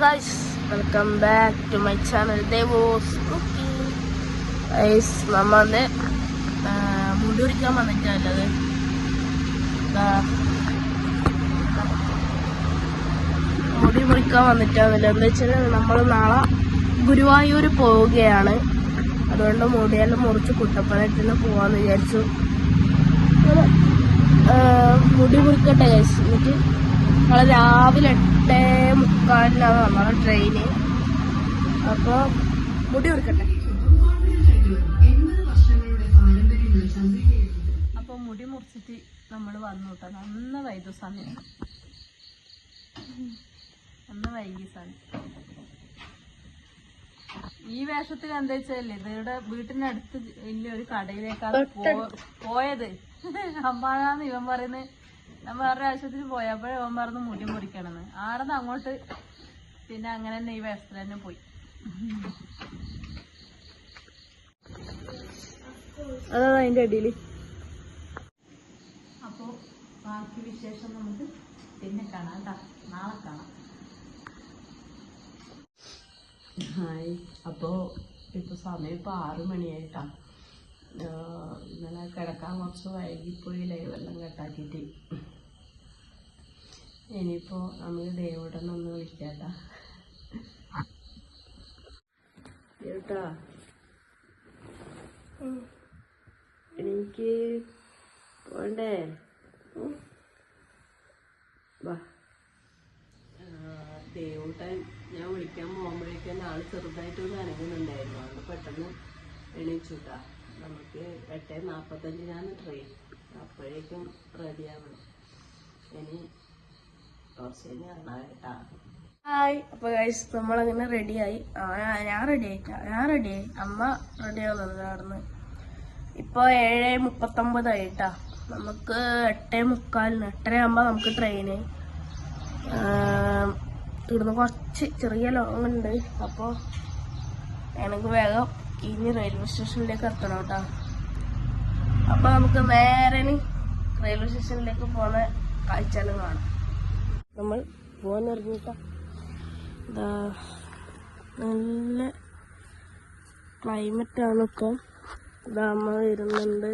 Guys welcome back to my channel ദേവോസ് guys നമ്മ വന്ന് മുടി ഒരിക്കാൻ വന്നിട്ടുള്ളത് മുടി മുറിക്കാൻ വന്നിട്ടാണല്ലോ എന്താ വെച്ചാൽ നമ്മൾ നാളെ ഗുരുവായൂർ പോവുകയാണ്. അതുകൊണ്ട് മുടിയെല്ലാം മുറിച്ച് കുട്ടപ്പനത്തിന് പോവാന്ന് വിചാരിച്ചു. മുടി മുറിക്കട്ടെ ഗൈസ് എന്നിട്ട് നമ്മൾ രാവിലെ എട്ടേ മുക്കാലിനാണ് നമ്മളെ ട്രെയിന് അപ്പോൾ മുടി കൊടുക്കട്ടെ അപ്പോൾ മുടി മുറിച്ചിട്ട് നമ്മൾ വന്നു കേട്ടോ നന്ന വൈകു സമയം നന്ന വൈകി സമയം ഈ വേഷത്തിൽ എന്താ വെച്ചാൽ ഇതിവിടെ വീട്ടിനടുത്ത് അടുത്ത് ഇല്ല ഒരു കടയിലേക്കാണ് പോയത്. അമ്മാണെന്ന് ഇവൻ പറയുന്നത് ഞാൻ വേറെ ആവശ്യത്തിന് പോയപ്പോഴേ ഓൻ പറഞ്ഞു മുടി മുറിക്കണമെന്ന് ആടന്ന് അങ്ങോട്ട്? പിന്നെ അങ്ങനെ തന്നെ ഈ വേസ്റ്റ് തന്നെ പോയി. അതാണ് അതിന്റെ അടിയിൽ അപ്പോ ബാക്കി വിശേഷം നമുക്ക് പിന്നെ കാണാം. കേട്ടോ നാളെ കാണാം. ഹായ്. അപ്പോൾ ഇപ്പോൾ സമയം ഇപ്പോൾ ആറ് മണിയായിട്ടാ. ഇന്നലെ കിടക്കാൻ കുറച്ച് വൈകിപ്പോയി ലൈവെല്ലാം കട്ടാക്കിയിട്ട്. ഇനിയിപ്പോൾ നമ്മൾ ദേവോടനെ ഒന്ന് വിളിക്കാട്ടാ കേട്ടാ എനിക്ക് പോണ്ടേ. വാ. ദേവൂട്ടൻ ഞാൻ വിളിക്കാൻ പോകുമ്പോഴേക്കും ആൾ ചെറുതായിട്ടൊന്ന് അനങ്ങുന്നുണ്ടായിരുന്നു. അതുകൊണ്ട് പെട്ടെന്ന് എണീച്ചുട്ടാ. നമുക്ക് എട്ട് നാൽപ്പത്തഞ്ചിനാണ് ട്രെയിൻ അപ്പോഴേക്കും റെഡിയാവണം ഇനി കുറച്ച് കഴിഞ്ഞ് കാണാം കേട്ടാ ഹായ് അപ്പൊ ഗൈസ് നമ്മളങ്ങനെ റെഡിയായി ഞാൻ റെഡി ആയിട്ടാ. ഞാൻ റെഡിയായി അമ്മ റെഡി ആവുന്നത് അവിടുന്ന് ഇപ്പൊ ഏഴ് മുപ്പത്തൊമ്പതായിട്ടാ. നമുക്ക് എട്ട് മുക്കാലിന് എട്ടര ആകുമ്പോ നമുക്ക് ട്രെയിന് ഇവിടുന്ന് കുറച്ച് ചെറിയ ലോങ് ഉണ്ട്. അപ്പോൾ എനിക്ക് വേഗം ഇനി റെയിൽവേ സ്റ്റേഷനിലേക്ക് എത്തണം കേട്ടോ. അപ്പോൾ നമുക്ക് നേരെ റെയിൽവേ സ്റ്റേഷനിലേക്ക് പോകുന്ന കാഴ്ചകളും കാണാം. നമ്മൾ പോകാൻ എന്താ നല്ല ക്ലൈമറ്റ് ആണ് ഇപ്പം. അമ്മ വരുന്നുണ്ട്.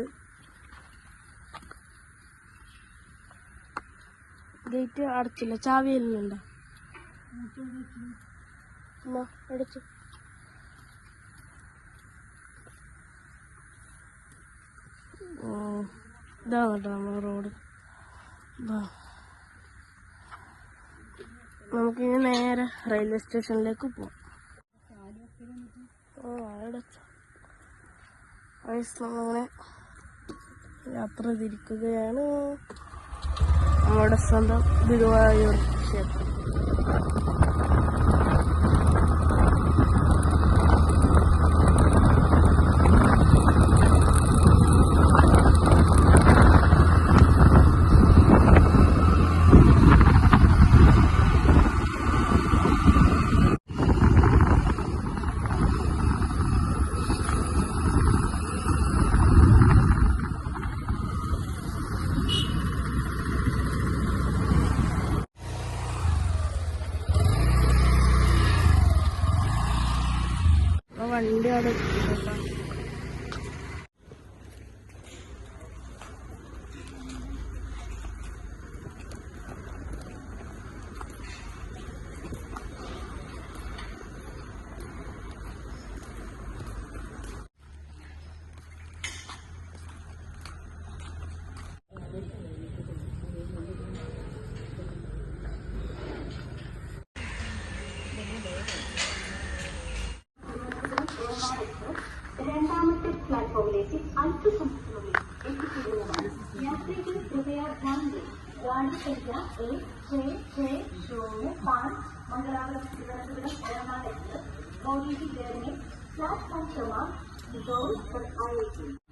ഗേറ്റ് അടച്ചില്ല. ചാവി അമ്മ അടച്ചു. ഇതാണ് നമ്മളെ റോഡ്. ഇതാ നമുക്കിനി നേരെ റെയിൽവേ സ്റ്റേഷനിലേക്ക് പോവാം. ഓ നമ്മങ്ങനെ യാത്ര തിരിക്കുകയാണ്. നമ്മുടെ സ്വന്തം ഗുരുവായൂർ ക്ഷേത്രം. that can come up to those that are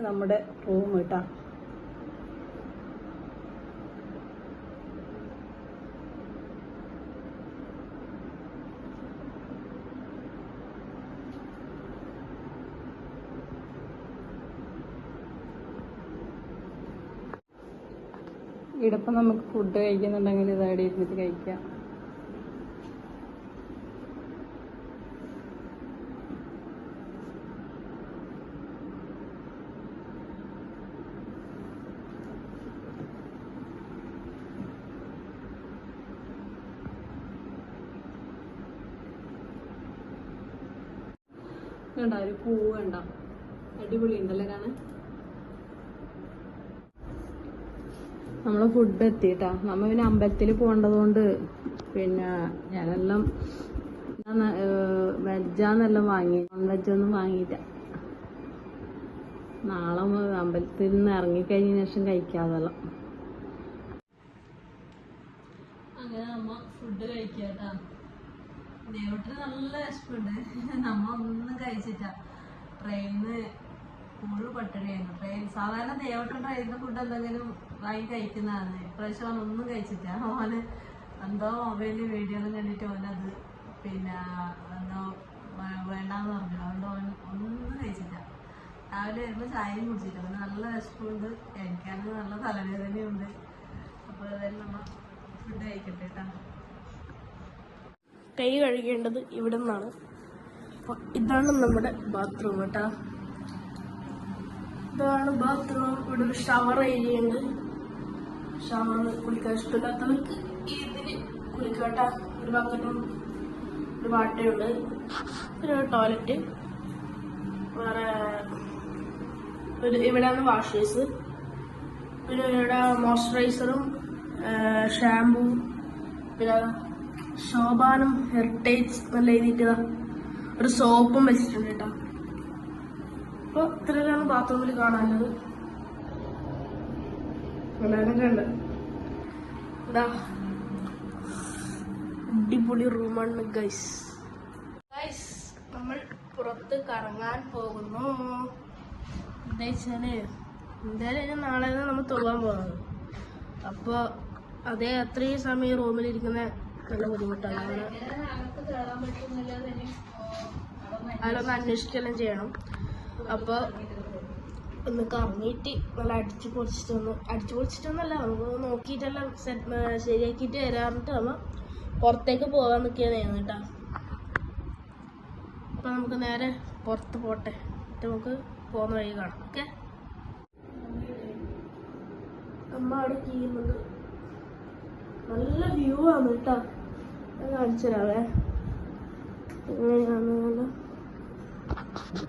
നമ്മുടെ റൂം കേട്ടാ ഇടപ്പം നമുക്ക് ഫുഡ് കഴിക്കുന്നുണ്ടെങ്കിൽ ഇത് അവിടെ ഇരുന്നിട്ട് കഴിക്കാം. കണ്ട ഒരു പൂവ് കണ്ട അടിപൊളി ഉണ്ടല്ലേ കാണാൻ. നമ്മളെ ഫുഡ് എത്തിട്ടാ നമ്മ പിന്നെ അമ്പലത്തിൽ പോകേണ്ടതുകൊണ്ട് പിന്നെ ഞാനെല്ലാം വെജാന്നെല്ലാം വാങ്ങി. നോൺ വെജൊന്നും വാങ്ങിയില്ല. നാളെ അമ്പലത്തിൽ നിന്ന് ഇറങ്ങിക്കഴിഞ്ഞ ശേഷം കഴിക്കാതെല്ലാം. അങ്ങനെ നമ്മ ഫുഡ് കഴിക്കാട്ടാ. ദേവട്ടിന് നല്ല വിശപ്പുണ്ട്. നമ്മ ഒന്നും കഴിച്ചിട്ട ട്രെയിനിന്ന് ഫുള്ള് പട്ടിണിയായിരുന്നു. ട്രെയിൻ സാധാരണ ദേവട്ടൻ ട്രെയിനിന് ഫുഡ് എന്തെങ്കിലും വാങ്ങി കഴിക്കുന്നതാണ്. ഇപ്രാവശ്യം അവൻ ഒന്നും കഴിച്ചിട്ട ഓന് എന്തോ മൊബൈലിൽ വീഡിയോ എല്ലാം കണ്ടിട്ട് ഓനത് പിന്നെ എന്തോ വേണ്ടാന്ന് പറഞ്ഞു. അതുകൊണ്ട് ഓൻ ഒന്നും കഴിച്ചില്ല. രാവിലെ വരുമ്പോൾ ചായയും കുടിച്ചിട്ട് അവന് നല്ല വിശപ്പുണ്ട്. എനിക്കാണെങ്കിൽ നല്ല തലവേദനയുണ്ട്. അപ്പോൾ അതായത് നമ്മ ഫുഡ് കഴിക്കട്ടെ കേട്ടോ കൈ കഴുകേണ്ടത് ഇവിടെ നിന്നാണ് ഇതാണ് നമ്മുടെ ബാത്റൂം കേട്ടാ ഇതാണ് ബാത്റൂം ഇവിടെ ഒരു ഷവർ ഏരിയ ഉണ്ട്. ഷവർ കുളിക്കാൻ ഇഷ്ടമില്ലാത്തവർക്ക് ഇതിന് കുളിക്കട്ട ഒരു ബക്കറ്റും ഒരു വാട്ടയുണ്ട് പിന്നെ ഒരു ടോയ്ലറ്റ് വേറെ ഒരു ഇവിടെയാണ് വാഷ് ബേസ് പിന്നെ ഇവിടെ മോയ്സ്ചറൈസറും ഷാമ്പൂ പിന്നെ ശോഭാനം ഹെറിറ്റേജ് നല്ല എഴുതിയിട്ട് ഒരു സോപ്പും വെച്ചിട്ടുണ്ട് കേട്ടോ അപ്പൊ ഇത്രയാണ് ബാത്റൂമിൽ കാണാനുള്ളത്. അടിപൊളി റൂമാണ് ഗൈസ് ഗൈസ് നമ്മൾ പുറത്ത് കറങ്ങാൻ പോകുന്നു. എന്താ വെച്ചാൽ എന്തായാലും നാളെ നമ്മൾ തൊഴാൻ പോകുന്നത് അപ്പൊ അതേ അത്രയും സമയം റൂമിലിരിക്കുന്ന നല്ല ബുദ്ധിമുട്ടാണ്. അങ്ങനെ അതിലൊന്ന് അന്വേഷിക്കെല്ലാം ചെയ്യണം. അപ്പോൾ ഒന്ന് കറങ്ങിയിട്ട് നല്ല അടിച്ചു പൊളിച്ചിട്ടൊന്ന് അടിച്ചു പൊളിച്ചിട്ടൊന്നല്ല നമുക്ക് നോക്കിയിട്ടെല്ലാം സെറ്റ് ശരിയാക്കിയിട്ട് വരാറിട്ട് നമ്മൾ പുറത്തേക്ക് പോകാൻ നിൽക്കുകയാണ് കേട്ടോ. അപ്പം നമുക്ക് നേരെ പുറത്ത് പോട്ടെ. എന്നിട്ട് നമുക്ക് പോകുന്ന വഴി കാണാം. ഓക്കെ? അമ്മ അവിടെ ചെയ്യുന്നുണ്ട് നല്ല വ്യൂ ആണ് കേട്ടോ. ഞാൻ കാണിച്ചു തരാവേ എങ്ങനെയാണ് നല്ല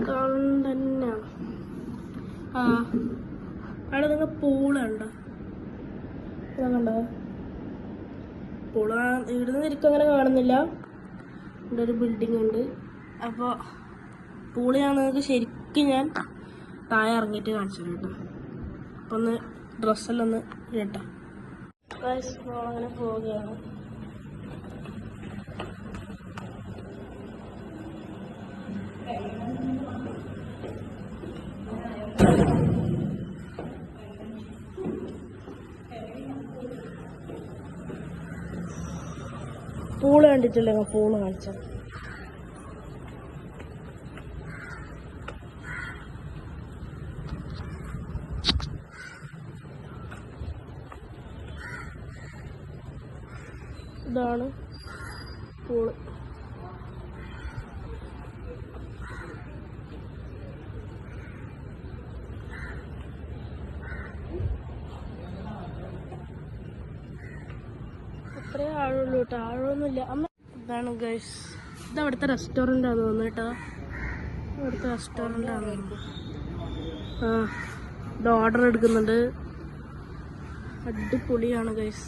കണ്ടന്നാണ് ആ. അവിടെ നിങ്ങൾ പൂളുണ്ടോ കണ്ടോ? പൂള ഇവിടുന്ന് ശരിക്കും അങ്ങനെ കാണുന്നില്ല. ഇവിടെ ഒരു ബിൽഡിംഗ് ഉണ്ട്. അപ്പോൾ പൂൾ ഞാൻ നിങ്ങൾക്ക് ശരിക്കും ഞാൻ താഴെ ഇറങ്ങിയിട്ട് കാണിച്ചു കേട്ടോ. അപ്പം ഒന്ന് ഡ്രസ്സെല്ലാം ഒന്ന് കേട്ടോ അങ്ങനെ പോവുകയാണ്. കണ്ടിട്ടില്ല ഞാൻ ഫോണ് കാണിച്ച ഇതാണ് പൂൾ. അത്രേ ആഴമുള്ളൂ കേട്ടോ ആഴമൊന്നുമില്ല. അമ്മ ഇതാണ് ഗൈസ് ഇത് അവിടുത്തെ റെസ്റ്റോറന്റ് ആണ് തോന്നുന്നു കേട്ടോ. ഇവിടുത്തെ റെസ്റ്റോറന്റ് ആണ് ആ ഇത് ഓർഡർ എടുക്കുന്നുണ്ട്. അടിപൊളിയാണ് ഗൈസ്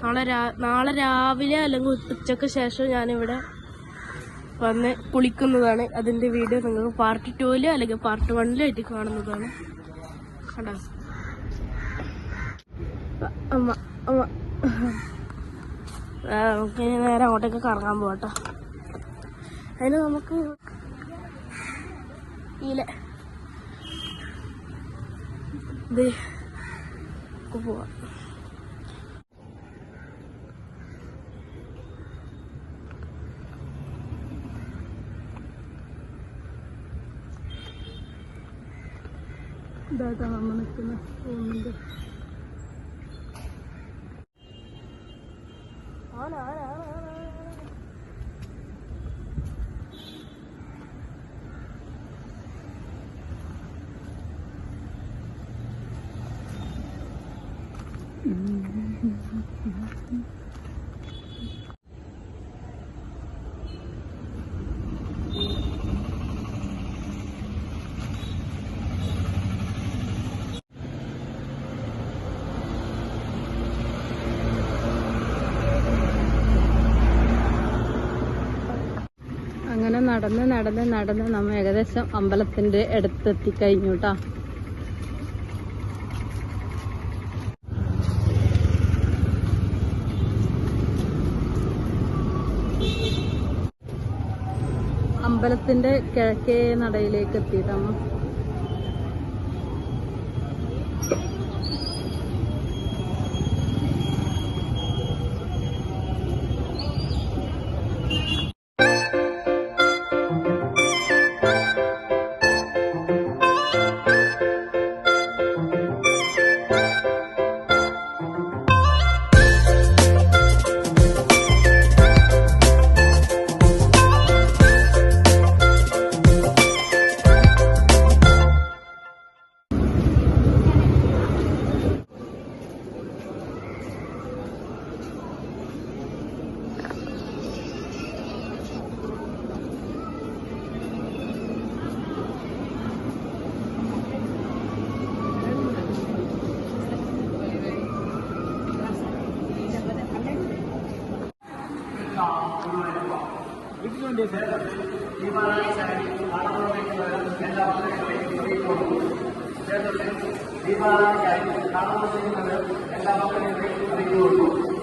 നാളെ രാ നാളെ രാവിലെ അല്ലെങ്കിൽ ഉച്ചയ്ക്ക് ശേഷം ഞാനിവിടെ വന്ന് കുളിക്കുന്നതാണ്. അതിന്റെ വീഡിയോ നിങ്ങൾ പാർട്ട് ടൂൽ അല്ലെങ്കിൽ പാർട്ട് വണ്ണിലായിട്ട് കാണുന്നതാണ്. കണ്ടോ? അമ്മ അമ്മ. നമുക്ക് നേരെ അങ്ങോട്ടേക്ക് കറങ്ങാൻ പോകട്ടോ അതിന് നമുക്ക് പോവാം. നിൽക്കുന്ന റൂമിന്റെ ആണ് ആണ് ആണ് ആണ് ആണ്. അങ്ങനെ നടന്ന് നടന്ന് നടന്ന് നമ്മ ഏകദേശം അമ്പലത്തിന്റെ അടുത്തെത്തി കഴിഞ്ഞു കേട്ടോ അമ്പലത്തിന്റെ കിഴക്കേ നടയിലേക്ക് എത്തിയിട്ടമ്മ പന്തി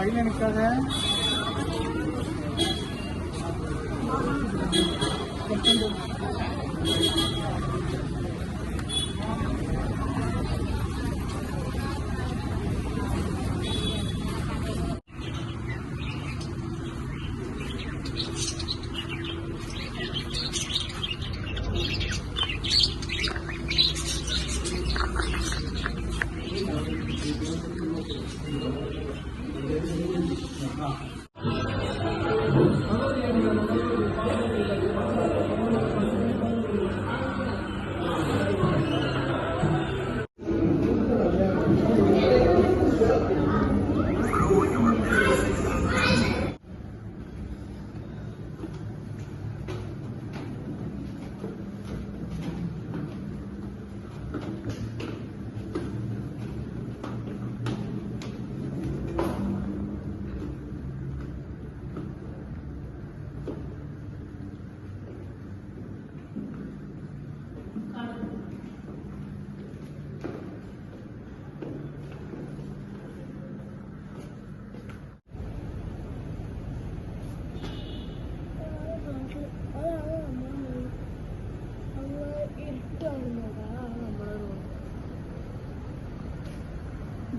വഴി കണക്കാതെ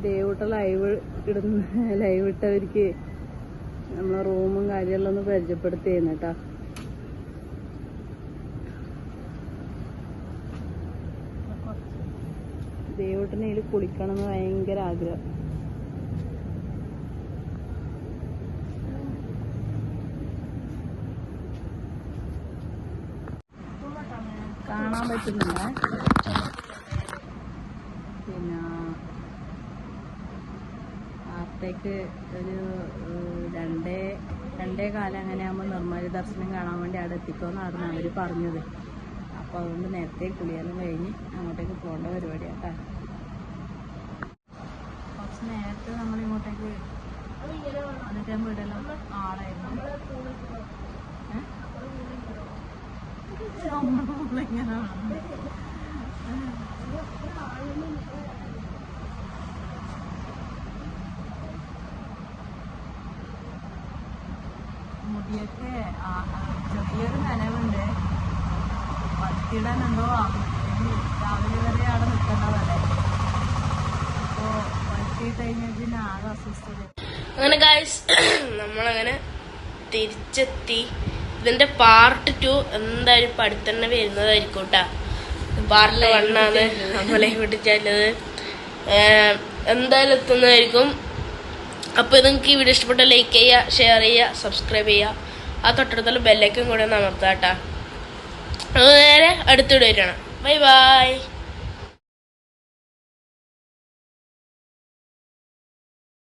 ദേവൂട്ട ലൈവ് ഇടുന്ന ലൈവ് ഇട്ടവർക്ക് നമ്മളെ റൂമും കാര്യമെല്ലാം ഒന്ന് പരിചയപ്പെടുത്തിയിരുന്നു കേട്ടാ ദേവൂട്ടനെ ഇതിൽ കുളിക്കണം എന്ന് ഭയങ്കര ആഗ്രഹം. കാണാൻ പറ്റുന്നില്ല പിന്നെ വാർത്തയ്ക്ക് ഒരു രണ്ടേ രണ്ടേ കാലം അങ്ങനെ ആകുമ്പോൾ നിർമ്മല ദർശനം കാണാൻ വേണ്ടി അവിടെ എത്തിക്കുമെന്നാണ് അവർ പറഞ്ഞത്. അപ്പോൾ അതുകൊണ്ട് നേരത്തെ കുളിയെല്ലാം കഴിഞ്ഞ് അങ്ങോട്ടേക്ക് പോകേണ്ട പരിപാടിയാണ് കേട്ടോ കുറച്ച് നേരത്തെ നമ്മൾ ഇങ്ങോട്ടേക്ക് എന്നിട്ട് വീടെല്ലാം ആളായിരുന്നു? നമ്മളിങ്ങനെ ആ ചെറിയൊരു നനവുണ്ട്. പത്തിടാനുണ്ടോ രാവിലെ വരെ അവിടെ നിൽക്കേണ്ടതല്ലേ? അപ്പോൾ പറ്റിയിട്ട് കഴിഞ്ഞാൽ പിന്നെ ആകെ അസ്വസ്ഥത. അങ്ങനെ ഗായ്സ് നമ്മളങ്ങനെ തിരിച്ചെത്തി. ഇതിന്റെ പാർട്ട് ടു എന്തായാലും ഇപ്പൊ വരുന്നതായിരിക്കും കേട്ടാ പാർട്ട് വണ്ണാണ് നമ്മളെ വിട്ടിട്ടുള്ളത്. എന്തായാലും എത്തുന്നതായിരിക്കും. അപ്പോൾ നിങ്ങൾക്ക് ഈ വീഡിയോ ഇഷ്ടപ്പെട്ട ലൈക്ക് ചെയ്യുക ഷെയർ ചെയ്യുക സബ്സ്ക്രൈബ് ചെയ്യുക ആ തൊട്ടടുത്തുള്ള ബെല്ലൈക്കും കൂടെ ഒന്ന് അമർത്താം കേട്ടാ നേരെ അടുത്ത വീഡിയോ ബൈ ബൈ